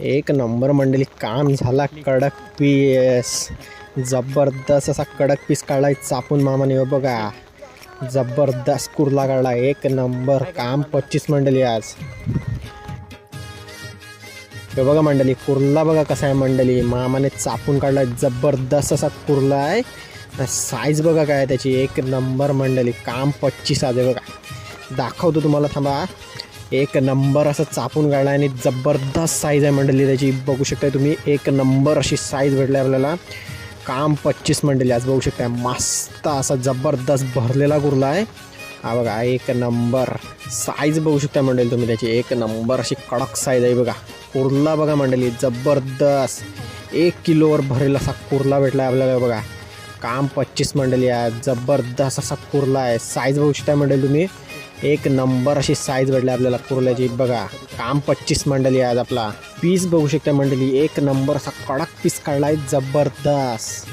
एक नंबर मंडळी काम झाला कडक पीस जबरदस्त असा कडक पीस काढलाय चापून मामाने. हो बघा जबरदस्त कुर्ला काढला एक नंबर काम पच्चीस मंडळी आज. हे बघा मंडळी कुर्ला बघा कसा आहे मंडळी. मामाने चापून काढलाय जबरदस्त असा कुर्ला आहे. साईज बघा काय त्याची. एक नंबर मंडळी काम पच्चीस आज बघा. दाखवतो तुम्हाला थांबा. एक नंबर असं चापून काढला आणि जबरदस्त साईज आहे मंडळी त्याची. बघू शकताय तुम्ही एक नंबर अशी साईज भेटली आपल्याला. काम पच्चीस मंडळी आज बघू शकताय. मस्त असा जबरदस्त भरलेला कुर्ला आहे. हा बघा एक नंबर साईज बघू शकता मंडळी तुम्ही त्याची. एक नंबर अशी कडक साईज आहे बघा. कुर्ला बघा मंडळी जबरदस्त. एक किलोवर भरेल असा कुर्ला भेटला आहे आपल्याला बघा. काम पच्चीस मंडळी आहे. जबरदस्त असा कुर्ला आहे. साईज बघू शकता मंडळी तुम्ही. एक नंबर अशी साईज भेटली आपल्याला कुर्ल्याची. बघा काम पच्चीस मंडळी आज आपला. पीस बघू शकता मंडळी एक नंबर असा कडक पीस काढलाय जबरदस्त.